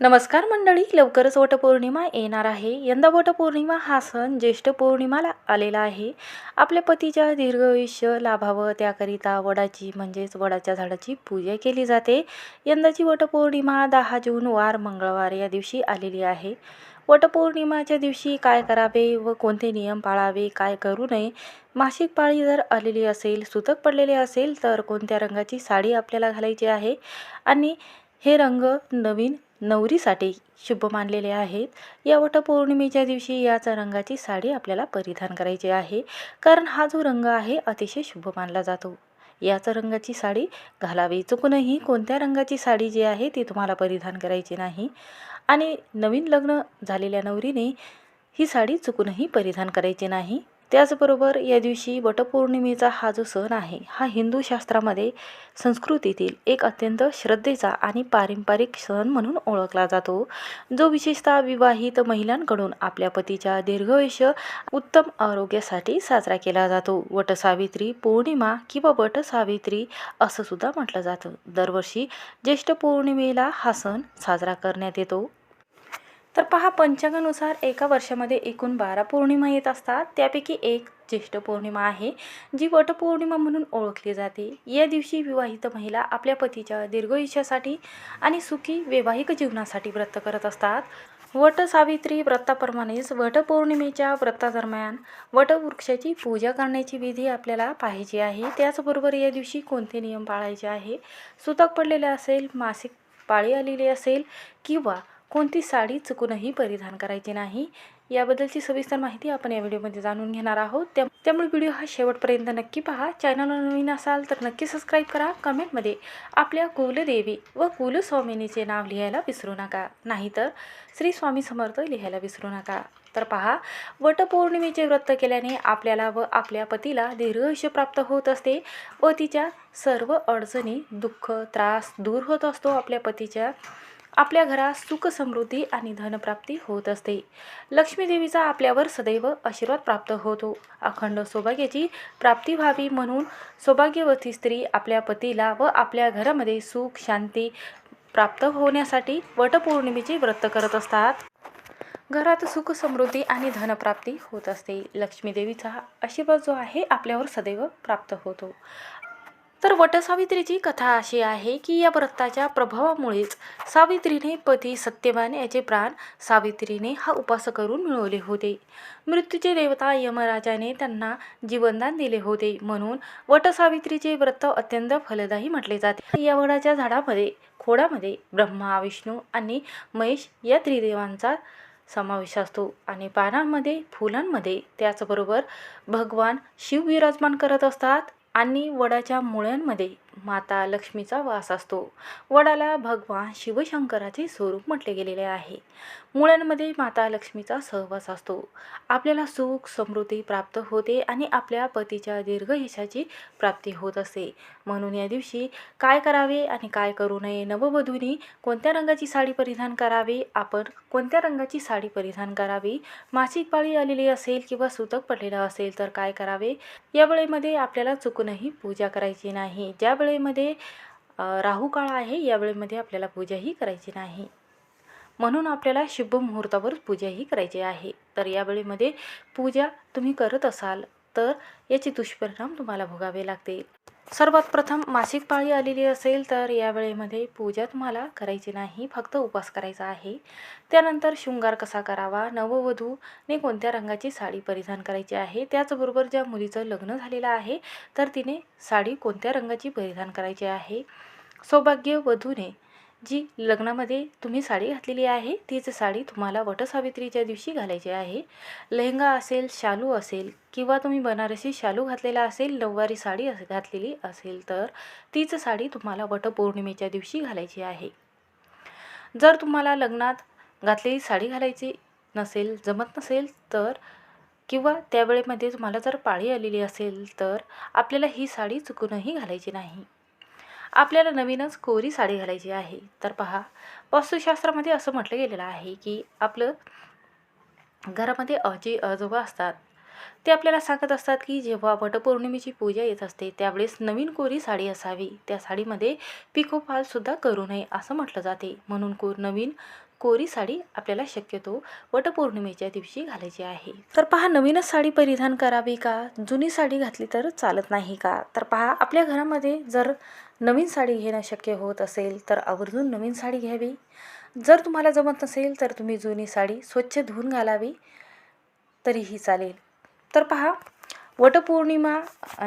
नमस्कार मंडळी लवकरच वटपौर्णिमा येणार आहे. यंदा वटपौर्णिमा हा सण ज्येष्ठ पौर्णिमाला आलेला आहे. आपल्या पतीच्या दीर्घ आयुष्य लाभावं त्याकरिता वडाची म्हणजेच वडाच्या झाडाची पूजा केली जाते. यंदाची वटपौर्णिमा दहा जून वार मंगळवार या दिवशी आलेली आहे. वटपौर्णिमाच्या दिवशी काय करावे व कोणते नियम पाळावे काय करू नये? मासिक पाळी जर आलेली असेल सुतक पडलेले असेल तर कोणत्या रंगाची साडी आपल्याला घालायची आहे? आणि हे रंग नवीन नवरीसाठी शुभ मानलेले आहेत. या वटपौर्णिमेच्या दिवशी याच रंगाची साडी आपल्याला परिधान करायची आहे. कारण हा जो रंग आहे अतिशय शुभ मानला जातो. याच रंगाची साडी घालावी. चुकूनही कोणत्या रंगाची साडी जी आहे ती तुम्हाला परिधान करायची नाही. आणि नवीन लग्न झालेल्या नवरीने ही साडी चुकूनही परिधान करायची नाही. त्याचबरोबर या दिवशी वटपौर्णिमेचा हा जो सण आहे हा हिंदू शास्त्रामध्ये संस्कृतीतील एक अत्यंत श्रद्धेचा आणि पारंपरिक सण म्हणून ओळखला जातो. जो विशेषतः विवाहित महिलांकडून आपल्या पतीच्या दीर्घयुष्य उत्तम आरोग्यासाठी साजरा केला जातो. वटसावित्री पौर्णिमा किंवा वटसावित्री असं सुद्धा म्हटलं जातं. दरवर्षी ज्येष्ठ पौर्णिमेला हा सण साजरा करण्यात येतो. तर पहा पंचांगानुसार एका वर्षामध्ये एकूण बारा पौर्णिमा येत असतात. त्यापैकी एक ज्येष्ठ पौर्णिमा आहे जी वटपौर्णिमा म्हणून ओळखली जाते. या दिवशी विवाहित महिला आपल्या पतीच्या दीर्घयुष्यासाठी आणि सुखी वैवाहिक जीवनासाठी व्रत करत असतात. वट सावित्री व्रताप्रमाणेच वटपौर्णिमेच्या व्रतादरम्यान वटवृक्षाची पूजा करण्याची विधी आपल्याला पाहिजे आहे. त्याचबरोबर या दिवशी कोणते नियम पाळायचे आहे? सुतक पडलेले असेल मासिक पाळी आलेली असेल किंवा कोणती साडी चुकूनही परिधान करायची नाही? याबद्दलची सविस्तर माहिती आपण या व्हिडिओमध्ये जाणून घेणार आहोत. त्या त्यामुळे व्हिडिओ हा शेवटपर्यंत नक्की पहा. चॅनलला नवीन असाल तर नक्की सबस्क्राईब करा. कमेंटमध्ये आपल्या कुलदेवी व कुलस्वामिनीचे नाव लिहायला विसरू नका. नाहीतर श्री स्वामी समर्थ लिहायला विसरू नका. तर पहा वटपौर्णिमेचे व्रत केल्याने आपल्याला व आपल्या पतीला दीर्घायुष्य प्राप्त होत असते व तिच्या सर्व अडचणी दुःख त्रास दूर होत असतो आपल्या पतीच्या. आपल्या घरात सुख समृद्धी आणि धनप्राप्ती होत असते. लक्ष्मीदेवीचा आपल्यावर सदैव आशीर्वाद प्राप्त होतो. अखंड सौभाग्याची प्राप्ती व्हावी म्हणून सौभाग्यवती स्त्री आपल्या पतीला व आपल्या घरामध्ये सुख शांती प्राप्त होण्यासाठी वटपौर्णिमेचे व्रत करत असतात. घरात सुख समृद्धी आणि धनप्राप्ती होत असते. लक्ष्मीदेवीचा आशीर्वाद जो आहे आपल्यावर सदैव प्राप्त होतो. तर वटसावित्रीची कथा अशी आहे की या व्रताच्या प्रभावामुळेच सावित्रीने पती सत्यवान याचे प्राण सावित्रीने हा उपास करून मिळवले होते. मृत्यूचे देवता यमराजाने त्यांना जीवनदान दिले होते. म्हणून वटसावित्रीचे व्रत अत्यंत फलदायी म्हटले जाते. या वडाच्या झाडामध्ये खोडामध्ये ब्रह्मा विष्णू आणि महेश या त्रिदेवांचा समावेश असतो आणि पानांमध्ये फुलांमध्ये त्याचबरोबर भगवान शिव विराजमान करत असतात. आणि वडाच्या मुळ्यांमध्ये माता लक्ष्मीचा वास असतो. वडाला भगवान शिवशंकराचे स्वरूप म्हटले गेलेले आहे. मुळांमध्ये माता लक्ष्मीचा सहवास असतो. आपल्याला सुख समृद्धी प्राप्त होते आणि आपल्या पतीच्या दीर्घ यशाची प्राप्ती होत असते. म्हणून या दिवशी काय करावे आणि काय करू नये नववधूनी कोणत्या रंगाची साडी परिधान करावी? आपण कोणत्या रंगाची साडी परिधान करावी? मासिक पाळी आलेली असेल किंवा सुतक पडलेलं असेल तर काय करावे? या वेळेमध्ये आपल्याला चुकूनही पूजा करायची नाही. ज्या वेळेमध्ये राहू काळ आहे या वेळेमध्ये आपल्याला पूजाही करायची नाही. म्हणून आपल्याला शुभ मुहूर्तावर पूजाही करायची आहे. तर या वेळेमध्ये पूजा तुम्ही करत असाल तर याचे दुष्परिणाम तुम्हाला भोगावे लागतील. सर्वात प्रथम मासिक पाळी आलेली असेल तर या वेळेमध्ये पूजा तुम्हाला करायची नाही फक्त उपास करायचा आहे. त्यानंतर शृंगार कसा करावा नववधूने कोणत्या रंगाची साडी परिधान करायची आहे त्याचबरोबर ज्या मुलीचं लग्न झालेलं आहे तर तिने साडी कोणत्या रंगाची परिधान करायची आहे? सौभाग्य वधूने जी लग्नामध्ये तुम्ही साडी घातलेली आहे तीच साडी तुम्हाला वटसावित्रीच्या दिवशी घालायची आहे. लेहंगा असेल शालू असेल किंवा तुम्ही बनारसी शालू घातलेला असेल नऊवारी साडी अस घातलेली असेल तर तीच साडी तुम्हाला वटपौर्णिमेच्या दिवशी घालायची आहे. जर तुम्हाला लग्नात घातलेली साडी घालायची नसेल जमत नसेल तर किंवा त्यावेळेमध्ये तुम्हाला जर पाळी आलेली असेल तर आपल्याला ही साडी चुकूनही घालायची नाही. आपल्याला नवीनच कोरी साडी घालायची आहे. तर पहा वास्तुशास्त्रामध्ये असं म्हटलं गेलेलं आहे की आपलं घरामध्ये आजी आजोबा असतात. ते आपल्याला सांगत असतात की जेव्हा वटपौर्णिमेची पूजा येत असते त्यावेळेस नवीन कोरी साडी असावी. त्या साडीमध्ये पिकोपालसुद्धा करू नये असं म्हटलं जाते. म्हणून को नवीन कोरी साडी आपल्याला शक्यतो वटपौर्णिमेच्या दिवशी घालायची आहे. तर पहा नवीनच साडी परिधान करावी का? जुनी साडी घातली तर चालत नाही का? तर पहा आपल्या घरामध्ये जर नवीन साडी घेणं शक्य होत असेल तर आवर्जून नवीन साडी घ्यावी. जर तुम्हाला जमत नसेल तर तुम्ही जुनी साडी स्वच्छ धुवून घालावी. तरीही चालेल. तर पहा वटपौर्णिमा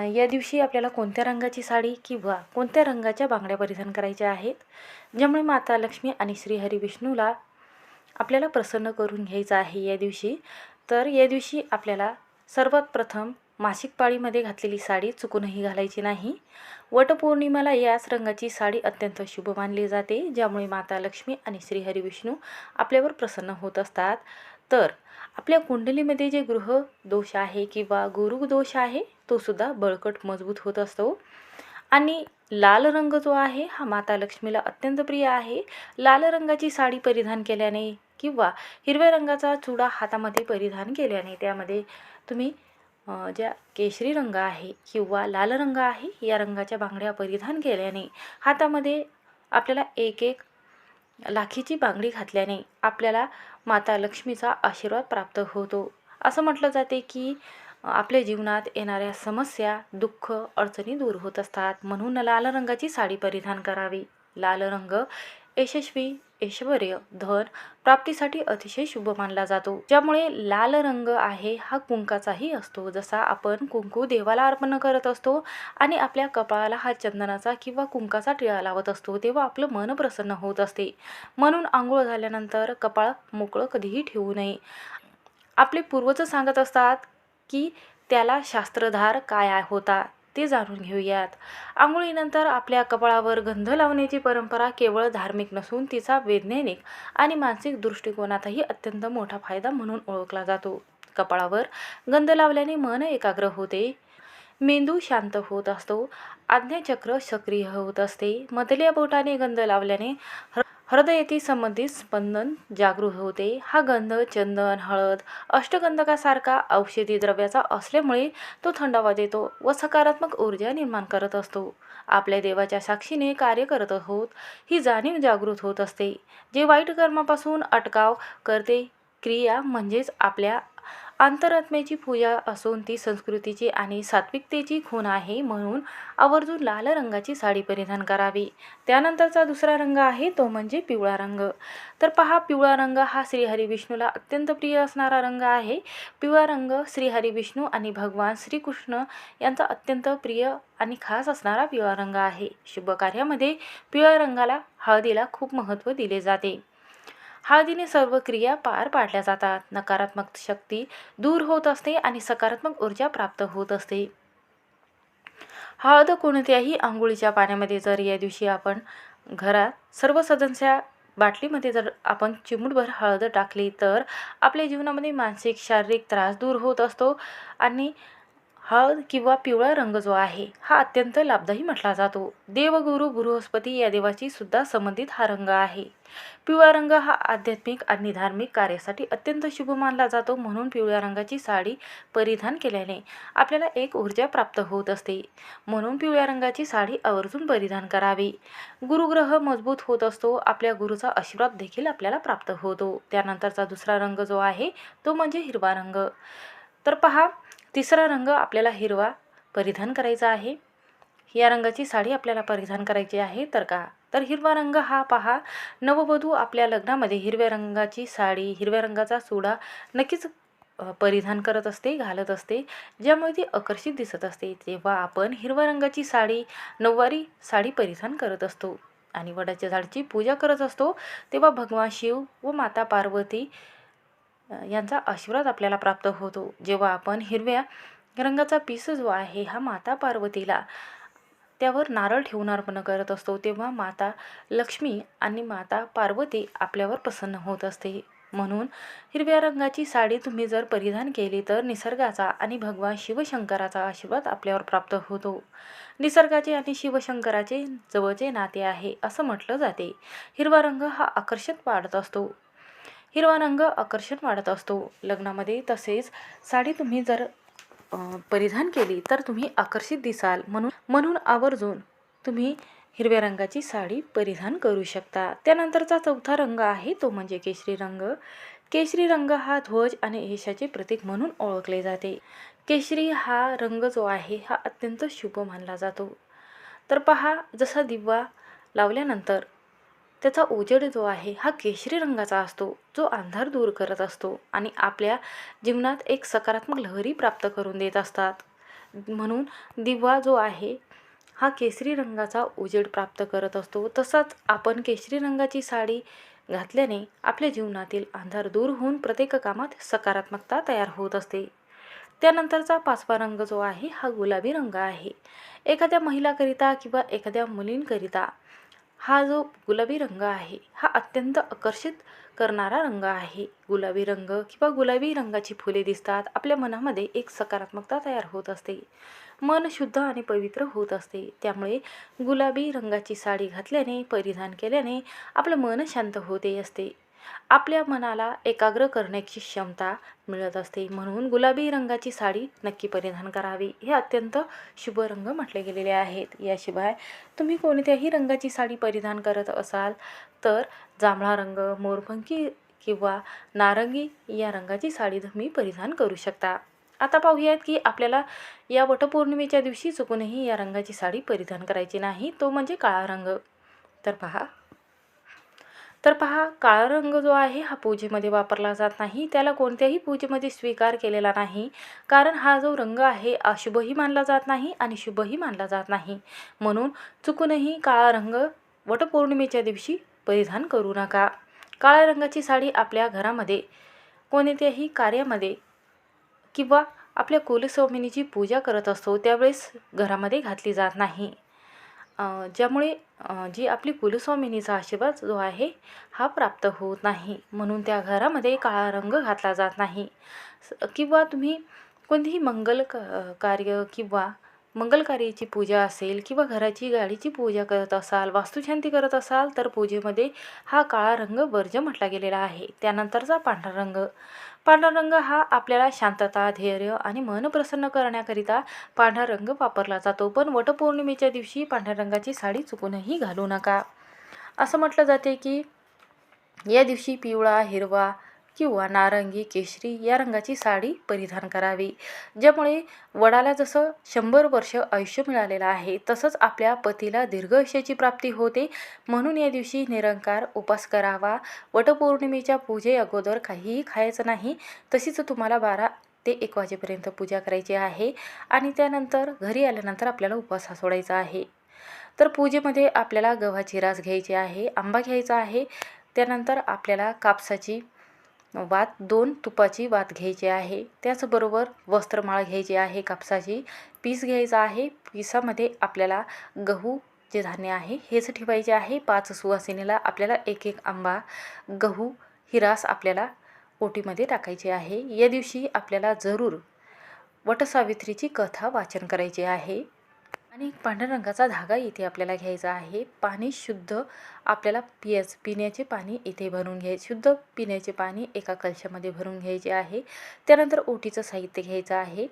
या दिवशी आपल्याला कोणत्या रंगाची साडी किंवा कोणत्या रंगाच्या बांगड्या परिधान करायच्या आहेत? ज्यामुळे माता लक्ष्मी आणि श्रीहरी विष्णूला आपल्याला प्रसन्न करून घ्यायचं आहे या दिवशी. तर या दिवशी आपल्याला सर्वात प्रथम मासिक पाळीमध्ये घातलेली साडी चुकूनही घालायची नाही. वटपौर्णिमेला याच रंगाची साडी अत्यंत शुभ मानली जाते ज्यामुळे माता लक्ष्मी आणि श्रीहरी विष्णू आपल्यावर प्रसन्न होत असतात. तर आपल्या कुंडलीमध्ये जे गृह दोष आहे किंवा गुरु दोष आहे तो सुद्धा बळकट मजबूत होत असतो. आणि लाल रंग जो आहे हा माता लक्ष्मीला अत्यंत प्रिय आहे. लाल रंगाची साडी परिधान केल्याने किंवा हिरव्या रंगाचा चुडा हातामध्ये परिधान केल्याने त्यामध्ये तुम्ही ज्या केशरी रंग आहे किंवा लाल रंग आहे या रंगाच्या बांगड्या परिधान केल्याने हातामध्ये आपल्याला एक एक लाखीची बांगडी घातल्याने आपल्याला माता लक्ष्मीचा आशीर्वाद प्राप्त होतो. असं म्हटलं जाते की आपल्या जीवनात येणाऱ्या समस्या दुःख अडचणी दूर होत असतात. म्हणून लाल रंगाची साडी परिधान करावी. लाल रंग यशस्वी ऐश्वर्य धन प्राप्तीसाठी अतिशय शुभ मानला जातो. ज्यामुळे लाल रंग आहे हा कुंकाचाही असतो. जसा आपण कुंकू देवाला अर्पण करत असतो आणि आपल्या कपाळाला हा चंदनाचा किंवा कुंकाचा टिळा लावत असतो तेव्हा आपलं मन प्रसन्न होत असते. म्हणून आंघोळ झाल्यानंतर कपाळ मोकळं कधीही ठेवू नये. आपले पूर्वज सांगत असतात की त्याला शास्त्रधार काय होता? ते जाणून घेऊयात. आंघोळीनंतर आपल्या कपाळावर गंध लावण्याची परंपरा केवळ धार्मिक नसून तिचा वैज्ञानिक आणि मानसिक दृष्टिकोनातही अत्यंत मोठा फायदा म्हणून ओळखला जातो. कपाळावर गंध लावल्याने मन एकाग्र होते. मेंदू शांत होत असतो. आज्ञाचक्र सक्रिय होत असते. मधल्या बोटाने गंध लावल्याने हृ- संबंधित स्पंदन जागृत होते. हा गंध चंदन हळद अष्टगंधकासारखा औषधी द्रव्याचा असल्यामुळे तो थंडावा देतो व सकारात्मक ऊर्जा निर्माण करत असतो. आपल्या देवाच्या साक्षीने कार्य करत आहोत. ही जाणीव जागृत होत असते. जे वाईट कर्मापासून अटकाव करते. क्रिया म्हणजेच आपल्या अंतरात्म्याची पूजा असून ती संस्कृतीची आणि सात्विकतेची खूण आहे म्हणून आवर्जून लाल रंगाची साडी परिधान करावी. त्यानंतरचा दुसरा रंग आहे तो म्हणजे पिवळा रंग. तर पहा पिवळा रंग हा श्रीहरी विष्णूला अत्यंत प्रिय असणारा रंग आहे. पिवळा रंग श्रीहरी विष्णू आणि भगवान श्रीकृष्ण यांचा अत्यंत प्रिय आणि खास असणारा पिवळा रंग आहे. शुभ कार्यामध्ये पिवळ्या रंगाला हळदीला खूप महत्त्व दिले जाते. हळदीने सर्व क्रिया पार पाडल्या जातात. नकारात्मक शक्ती दूर होत असते आणि सकारात्मक ऊर्जा प्राप्त होत असते. हळद कोणत्याही आंघोळीच्या पाण्यामध्ये जर या दिवशी आपण घरात सर्व सदस्य बाटलीमध्ये जर आपण चिमूटभर हळद टाकली तर आपल्या जीवनामध्ये मानसिक शारीरिक त्रास दूर होत असतो आणि हळद किंवा पिवळा रंग जो आहे हा अत्यंत लाभदायी म्हटला जातो. देवगुरु बृहस्पती या देवाची सुद्धा संबंधित हा रंग आहे. पिवळा रंग हा आध्यात्मिक आणि धार्मिक कार्यासाठी अत्यंत शुभ मानला जातो म्हणून पिवळ्या रंगाची साडी परिधान केल्याने आपल्याला एक ऊर्जा प्राप्त होत असते. म्हणून पिवळ्या रंगाची साडी आवर्जून परिधान करावी. गुरुग्रह मजबूत होत असतो आपल्या गुरुचा आशीर्वाद देखील आपल्याला प्राप्त होतो. त्यानंतरचा दुसरा रंग जो आहे तो म्हणजे हिरवा रंग. तर पहा तिसरा रंग आपल्याला हिरवा परिधान करायचा आहे. या रंगाची साडी आपल्याला परिधान करायची आहे. तर का? तर हिरवा रंग हा पहा. नववधू आपल्या लग्नामध्ये हिरव्या रंगाची साडी हिरव्या रंगाचा सुडा नक्कीच परिधान करत असते घालत असते. ज्यामुळे ती आकर्षित दिसत असते. तेव्हा आपण हिरव्या रंगाची साडी नऊवारी साडी परिधान करत असतो आणि वडाच्या झाडाची पूजा करत असतो. तेव्हा भगवान शिव व माता पार्वती यांचा आशीर्वाद आपल्याला प्राप्त होतो. जेव्हा आपण हिरव्या रंगाचा पीस जो आहे हा माता पार्वतीला त्यावर नारळ ठेवून अर्पण करत असतो तेव्हा माता लक्ष्मी आणि माता पार्वती आपल्यावर प्रसन्न होत असते. म्हणून हिरव्या रंगाची साडी तुम्ही जर परिधान केली तर निसर्गाचा आणि भगवान शिवशंकराचा आशीर्वाद आपल्यावर प्राप्त होतो. निसर्गाचे आणि शिवशंकराचे जवळचे नाते आहे असं म्हटलं जाते. हिरवा रंग हा आकर्षक वाढत असतो. हिरवा रंग आकर्षण वाढत असतो. लग्नामध्ये तसेच साडी तुम्ही जर परिधान केली तर तुम्ही आकर्षित दिसाल म्हणून म्हणून आवर्जून तुम्ही हिरव्या रंगाची साडी परिधान करू शकता. त्यानंतरचा चौथा रंग आहे तो म्हणजे केशरी रंग. केशरी रंग हा ध्वज आणि यशाचे प्रतीक म्हणून ओळखले जाते. केशरी हा रंग जो आहे हा अत्यंत शुभ मानला जातो. तर पहा जसा दिवा लावल्यानंतर त्याचा उजेड जो आहे हा केशरी रंगाचा असतो. जो अंधार दूर करत असतो आणि आपल्या जीवनात एक सकारात्मक लहरी प्राप्त करून देत असतात. म्हणून दिवा जो आहे हा केशरी रंगाचा उजेड प्राप्त करत असतो. तसाच आपण केशरी रंगाची साडी घातल्याने आपल्या जीवनातील अंधार दूर होऊन प्रत्येक कामात सकारात्मकता तयार होत असते. त्यानंतरचा पाचवा रंग जो आहे हा गुलाबी रंग आहे. एखाद्या महिलाकरिता किंवा एखाद्या मुलींकरिता हा जो गुलाबी रंग आहे हा अत्यंत आकर्षित करणारा रंग आहे. गुलाबी रंग किंवा गुलाबी रंगाची फुले दिसतात. आपल्या मनामध्ये एक सकारात्मकता तयार होत असते. मन शुद्ध आणि पवित्र होत असते. त्यामुळे गुलाबी रंगाची साडी घातल्याने परिधान केल्याने आपलं मन शांत होते असते. आपल्या मनाला एकाग्र करण्याची क्षमता मिळत असते. म्हणून गुलाबी रंगाची साडी नक्की परिधान करावी. हे अत्यंत शुभ रंग म्हटले गेलेले आहेत. याशिवाय तुम्ही कोणत्याही रंगाची साडी परिधान करत असाल तर जांभळा रंग मोरपंखी किंवा नारंगी या रंगाची साडी तुम्ही परिधान करू शकता. आता पाहूयात की आपल्याला या वटपौर्णिमेच्या दिवशी चुकूनही या रंगाची साडी परिधान करायची नाही. तो म्हणजे काळा रंग. तर पहा. तर पहा काळा रंग जो आहे हा पूजेमध्ये वापरला जात नाही. त्याला कोणत्याही पूजेमध्ये स्वीकार केलेला नाही. कारण हा जो रंग आहे अशुभही मानला जात नाही आणि शुभही मानला जात नाही. म्हणून चुकूनही काळा रंग वटपौर्णिमेच्या दिवशी परिधान करू नका. काळ्या रंगाची साडी आपल्या घरामध्ये कोणत्याही कार्यामध्ये किंवा आपल्या कुलस्वामिनीची पूजा करत असतो त्यावेळेस घरामध्ये घातली जात नाही. ज्यामुळे जी आपली कुलस्वामिनीचा आशीर्वाद जो आहे हा प्राप्त होत नाही. म्हणून त्या घरामध्ये काळा रंग घातला जात नाही. किंवा तुम्ही कोणतेही मंगल क कार्य किंवा मंगलकार्याची पूजा असेल किंवा घराची गाडीची पूजा करत असाल वास्तुशांती करत असाल तर पूजेमध्ये हा काळा रंग वर्ज म्हटला गेलेला आहे. त्यानंतरचा पांढरा रंग. पांढरा रंग हा आपल्याला शांतता धैर्य आणि मन प्रसन्न करण्याकरिता पांढरा रंग वापरला जातो. पण वटपौर्णिमेच्या दिवशी पांढऱ्या रंगाची साडी चुकूनही घालू नका. असं म्हटलं जाते की या दिवशी पिवळा हिरवा किंवा नारंगी केशरी या रंगाची साडी परिधान करावी. ज्यामुळे वडाला जसं शंभर वर्ष आयुष्य मिळालेलं आहे तसंच आपल्या पतीला दीर्घ आयुष्याची प्राप्ती होते. म्हणून या दिवशी निरंकार उपास करावा. वटपौर्णिमेच्या पूजे अगोदर काहीही खायचं नाही तशीच तुम्हाला बारा ते एक वाजेपर्यंत पूजा करायची आहे आणि त्यानंतर घरी आल्यानंतर आपल्याला उपवास हा सोडायचा आहे. तर पूजेमध्ये आपल्याला गव्हाची रास घ्यायची आहे आंबा घ्यायचा आहे त्यानंतर आपल्याला कापसाची वात दोन तुपाची वात घ्यायची आहे. त्याचबरोबर वस्त्रमाळ घ्यायची आहे कापसाची. पीस घ्यायचा आहे. पिसामध्ये आपल्याला गहू जे धान्य आहे हेच ठेवायचे आहे. पाच सुवासिनीला आपल्याला एक एक आंबा गहू ही रास आपल्याला ओटीमध्ये टाकायची आहे. या दिवशी आपल्याला जरूर वटसावित्रीची कथा वाचन करायची आहे. आणि पांढऱ्या रंगाचा धागा इथे आपल्याला घ्यायचा आहे. पाणी शुद्ध आपल्याला पियाच पिण्याचे पाणी इथे भरून घ्यायचे शुद्ध पिण्याचे पाणी एका कलशामध्ये भरून घ्यायचे आहे. त्यानंतर ओटीचं साहित्य घ्यायचं आहे.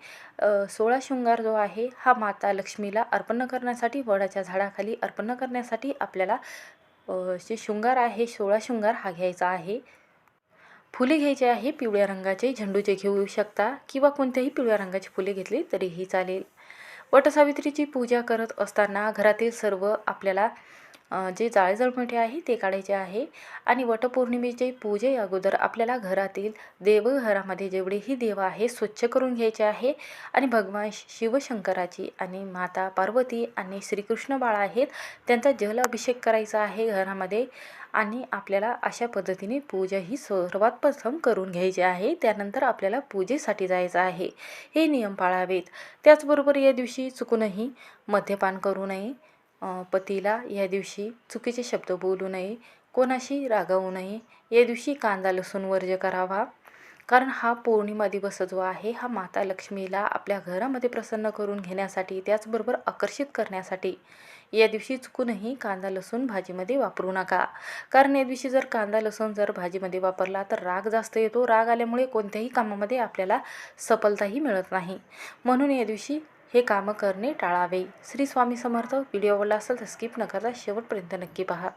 सोळा शृंगार जो आहे हा माता लक्ष्मीला अर्पण करण्यासाठी वडाच्या झाडाखाली अर्पण करण्यासाठी आपल्याला जे शृंगार आहे सोळा शृंगार हा घ्यायचा आहे. फुले घ्यायचे आहे पिवळ्या रंगाचे. झेंडूचे घेऊ शकता किंवा कोणत्याही पिवळ्या रंगाची फुले घेतली तरीही चालेल. वटसावित्रीची पूजा करत असताना घरातील सर्व आपल्याला जे जाळे आहे ते काढायचे आहे. आणि वटपौर्णिमेचे पूजे अगोदर आपल्याला घरातील देवघरामध्ये जेवढेही देव आहे स्वच्छ करून घ्यायचे आहे. आणि भगवान शिवशंकराची आणि माता पार्वती आणि श्रीकृष्ण बाळ आहेत त्यांचा जल अभिषेक करायचा आहे घरामध्ये. आणि आपल्याला अशा पद्धतीने पूजा ही सर्वात प्रथम करून घ्यायची आहे. त्यानंतर आपल्याला पूजेसाठी जायचं आहे. हे नियम पाळावेत. त्याचबरोबर या दिवशी चुकूनही मद्यपान करू नये. पतीला या दिवशी चुकीचे शब्द बोलू नये कोणाशी रागावू नये या दिवशी कांदा लसूण वर्ज करावा. कारण हा पौर्णिमा दिवस जो आहे हा माता लक्ष्मीला आपल्या घरामध्ये प्रसन्न करून घेण्यासाठी त्याचबरोबर आकर्षित करण्यासाठी. या दिवशी चुकूनही कांदा लसूण भाजीमध्ये वापरू नका. कारण या दिवशी जर कांदा लसूण जर भाजीमध्ये वापरला तर राग जास्त येतो. राग आल्यामुळे कोणत्याही कामामध्ये आपल्याला सफलताही मिळत नाही. म्हणून या दिवशी हे कामं करणे टाळावे. श्री स्वामी समर्थ. व्हिडिओ आवडला असेल तर स्किप न करता शेवटपर्यंत नक्की पहा.